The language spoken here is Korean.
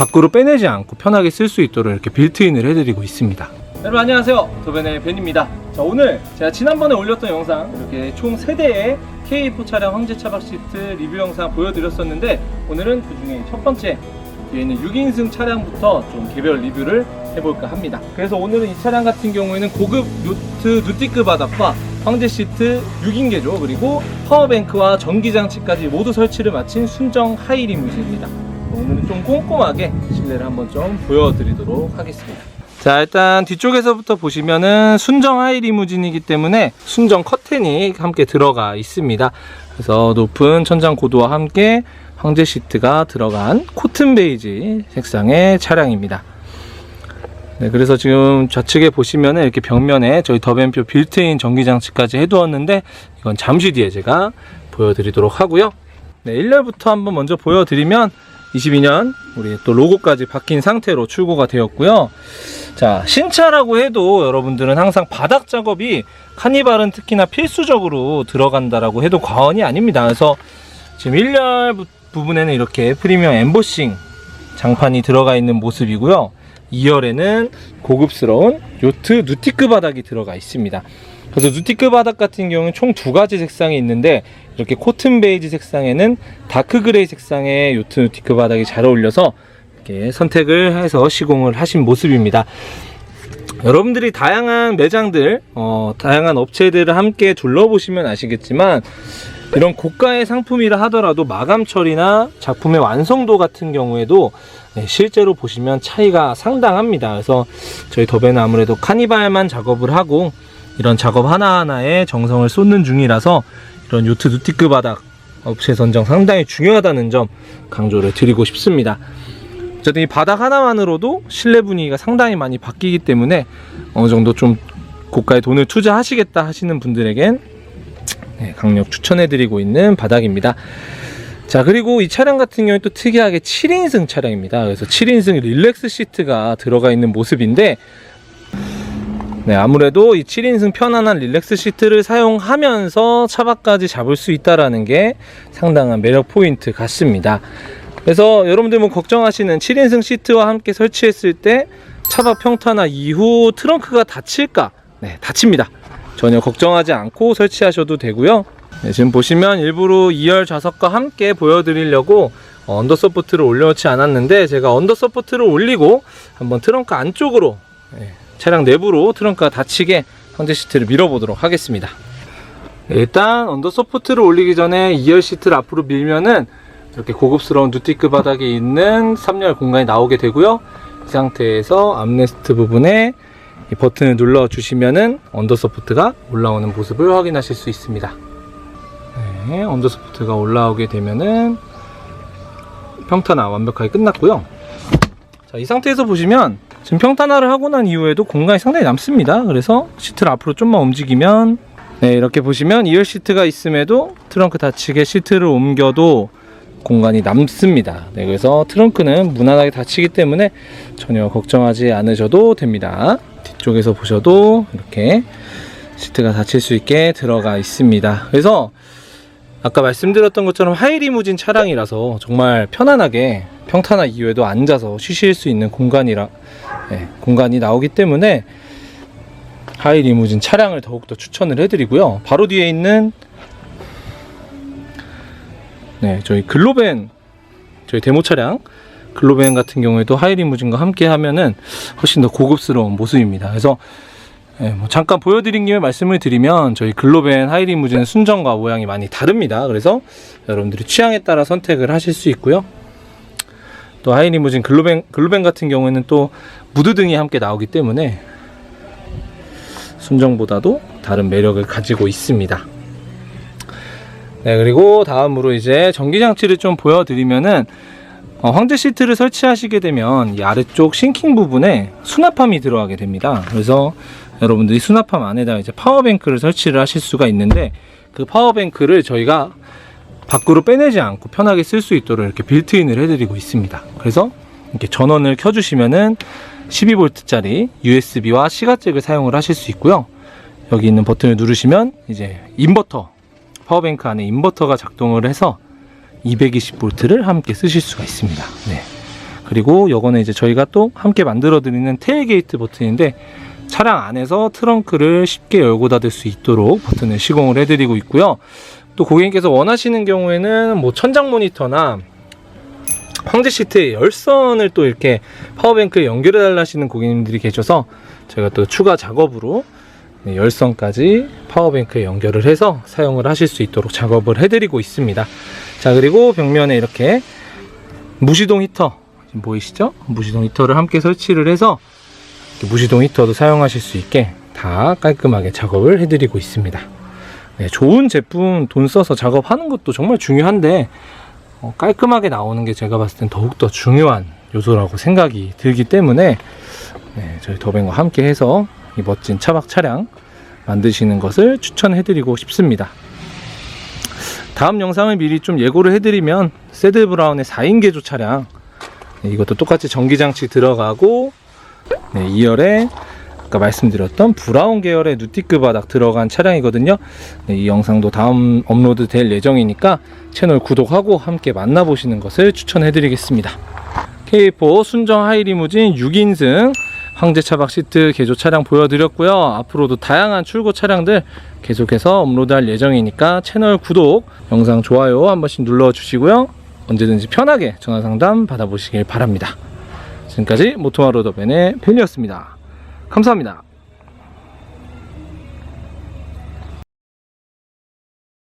밖으로 빼내지 않고 편하게 쓸 수 있도록 이렇게 빌트인을 해드리고 있습니다. 여러분 안녕하세요. 도벤의 벤입니다. 자 오늘 제가 지난번에 올렸던 영상 이렇게 총 3대의 K4 차량 황제 차박 시트 리뷰 영상 보여드렸었는데 오늘은 그 중에 첫 번째 뒤에 있는 6인승 차량부터 좀 개별 리뷰를 해볼까 합니다. 그래서 오늘은 이 차량 같은 경우에는 고급 요트 누티크 바닥과 황제 시트 6인계죠. 그리고 파워뱅크와 전기장치까지 모두 설치를 마친 순정 하이 리무진입니다. 오늘은 좀 꼼꼼하게 실내를 한번 좀 보여드리도록 하겠습니다. 자 일단 뒤쪽에서부터 보시면은 순정 하이 리무진이기 때문에 순정 커튼이 함께 들어가 있습니다. 그래서 높은 천장 고도와 함께 황제 시트가 들어간 코튼 베이지 색상의 차량입니다. 네, 그래서 지금 좌측에 보시면은 이렇게 벽면에 저희 더벤표 빌트인 전기장치까지 해두었는데 이건 잠시 뒤에 제가 보여드리도록 하고요. 네, 1열부터 한번 먼저 보여드리면 22년 우리 또 로고까지 바뀐 상태로 출고가 되었고요. 자, 신차라고 해도 여러분들은 항상 바닥 작업이 카니발은 특히나 필수적으로 들어간다라고 해도 과언이 아닙니다. 그래서 지금 1열 부- 부분에는 이렇게 프리미엄 엠보싱 장판이 들어가 있는 모습이고요. 2열에는 고급스러운 요트 누티크 바닥이 들어가 있습니다. 그래서 누티크 바닥 같은 경우는 총 두 가지 색상이 있는데 이렇게 코튼 베이지 색상에는 다크 그레이 색상의 요트 누티크 바닥이 잘 어울려서 이렇게 선택을 해서 시공을 하신 모습입니다. 여러분들이 다양한 매장들, 어, 다양한 업체들을 함께 둘러보시면 아시겠지만 이런 고가의 상품이라 하더라도 마감 처리나 작품의 완성도 같은 경우에도 네, 실제로 보시면 차이가 상당합니다. 그래서 저희 더베는 아무래도 카니발만 작업을 하고 이런 작업 하나하나에 정성을 쏟는 중이라서 이런 요트 누티크 바닥 업체 선정 상당히 중요하다는 점 강조를 드리고 싶습니다. 어쨌든 이 바닥 하나만으로도 실내 분위기가 상당히 많이 바뀌기 때문에 어느 정도 좀 고가의 돈을 투자하시겠다 하시는 분들에겐 네, 강력 추천해드리고 있는 바닥입니다. 자 그리고 이 차량 같은 경우에 또 특이하게 7인승 차량입니다. 그래서 7인승 릴렉스 시트가 들어가 있는 모습인데 네, 아무래도 이 7인승 편안한 릴렉스 시트를 사용하면서 차박까지 잡을 수 있다라는 게 상당한 매력 포인트 같습니다. 그래서 여러분들 뭐 걱정하시는 7인승 시트와 함께 설치했을 때 차박 평탄화 이후 트렁크가 닫힐까? 네, 닫힙니다. 전혀 걱정하지 않고 설치하셔도 되고요. 네, 지금 보시면 일부러 2열 좌석과 함께 보여드리려고 어, 언더 서포트를 올려놓지 않았는데 제가 언더 서포트를 올리고 한번 트렁크 안쪽으로 네, 차량 내부로 트렁크가 닫히게 황제 시트를 밀어보도록 하겠습니다. 네, 일단 언더 서포트를 올리기 전에 2열 시트를 앞으로 밀면은 이렇게 고급스러운 누티크 바닥에 있는 3열 공간이 나오게 되고요. 이 상태에서 암레스트 부분에 이 버튼을 눌러 주시면은 언더 서포트가 올라오는 모습을 확인하실 수 있습니다. 네, 언더 서포트가 올라오게 되면은 평탄화 완벽하게 끝났고요. 자, 이 상태에서 보시면 지금 평탄화를 하고 난 이후에도 공간이 상당히 남습니다. 그래서 시트를 앞으로 좀만 움직이면 네, 이렇게 보시면 2열 시트가 있음에도 트렁크 닫히게 시트를 옮겨도 공간이 남습니다. 네, 그래서 트렁크는 무난하게 닫히기 때문에 전혀 걱정하지 않으셔도 됩니다. 뒤쪽에서 보셔도 이렇게 시트가 닫힐 수 있게 들어가 있습니다. 그래서 아까 말씀드렸던 것처럼 하이리무진 차량이라서 정말 편안하게 평탄화 이후에도 앉아서 쉬실 수 있는 공간이라 네, 공간이 나오기 때문에 하이 리무진 차량을 더욱더 추천을 해드리고요. 바로 뒤에 있는 네, 저희 글로벤 저희 데모 차량 글로벤 같은 경우에도 하이 리무진과 함께 하면은 훨씬 더 고급스러운 모습입니다. 그래서 예, 뭐 잠깐 보여드린 김에 말씀을 드리면 저희 글로벤 하이 리무진 순정과 모양이 많이 다릅니다. 그래서 여러분들이 취향에 따라 선택을 하실 수 있고요. 또 하이리무진 글로벤 글로벤 같은 경우에는 또 무드 등이 함께 나오기 때문에 순정보다도 다른 매력을 가지고 있습니다. 네, 그리고 다음으로 이제 전기장치를 좀 보여드리면은 어, 황제 시트를 설치하시게 되면 이 아래쪽 싱킹 부분에 수납함이 들어가게 됩니다. 그래서 여러분들이 수납함 안에다가 이제 파워뱅크를 설치를 하실 수가 있는데 그 파워뱅크를 저희가 밖으로 빼내지 않고 편하게 쓸 수 있도록 이렇게 빌트인을 해드리고 있습니다. 그래서 이렇게 전원을 켜주시면은 12V짜리 USB와 시가잭을 사용을 하실 수 있고요. 여기 있는 버튼을 누르시면 이제 인버터 파워뱅크 안에 인버터가 작동을 해서 220V를 함께 쓰실 수가 있습니다. 네. 그리고 요거는 이제 저희가 또 함께 만들어 드리는 테일게이트 버튼인데 차량 안에서 트렁크를 쉽게 열고 닫을 수 있도록 버튼을 시공을 해드리고 있고요. 또 고객님께서 원하시는 경우에는 뭐 천장 모니터나 황제 시트에 열선을 또 이렇게 파워뱅크에 연결해 달라 하시는 고객님들이 계셔서 저희가 또 추가 작업으로 네, 열선까지 파워뱅크에 연결을 해서 사용을 하실 수 있도록 작업을 해드리고 있습니다. 자 그리고 벽면에 이렇게 무시동 히터 지금 보이시죠? 무시동 히터를 함께 설치를 해서 무시동 히터도 사용하실 수 있게 다 깔끔하게 작업을 해드리고 있습니다. 네, 좋은 제품 돈 써서 작업하는 것도 정말 중요한데 어, 깔끔하게 나오는 게 제가 봤을 땐 더욱더 중요한 요소라고 생각이 들기 때문에 네, 저희 더뱅과 함께 해서 이 멋진 차박 차량 만드시는 것을 추천해드리고 싶습니다. 다음 영상을 미리 좀 예고를 해드리면 세드 브라운의 4인 개조 차량 네, 이것도 똑같이 전기장치 들어가고 네, 2열에 아까 말씀드렸던 브라운 계열의 누티크 바닥 들어간 차량이거든요. 네, 이 영상도 다음 업로드 될 예정이니까 채널 구독하고 함께 만나보시는 것을 추천해드리겠습니다. K4 순정 하이리무진 6인승 황제 차박 시트 개조 차량 보여드렸고요. 앞으로도 다양한 출고 차량들 계속해서 업로드할 예정이니까 채널 구독, 영상 좋아요 한 번씩 눌러주시고요. 언제든지 편하게 전화 상담 받아보시길 바랍니다. 지금까지 모토마로더벤의 팬이었습니다. 감사합니다.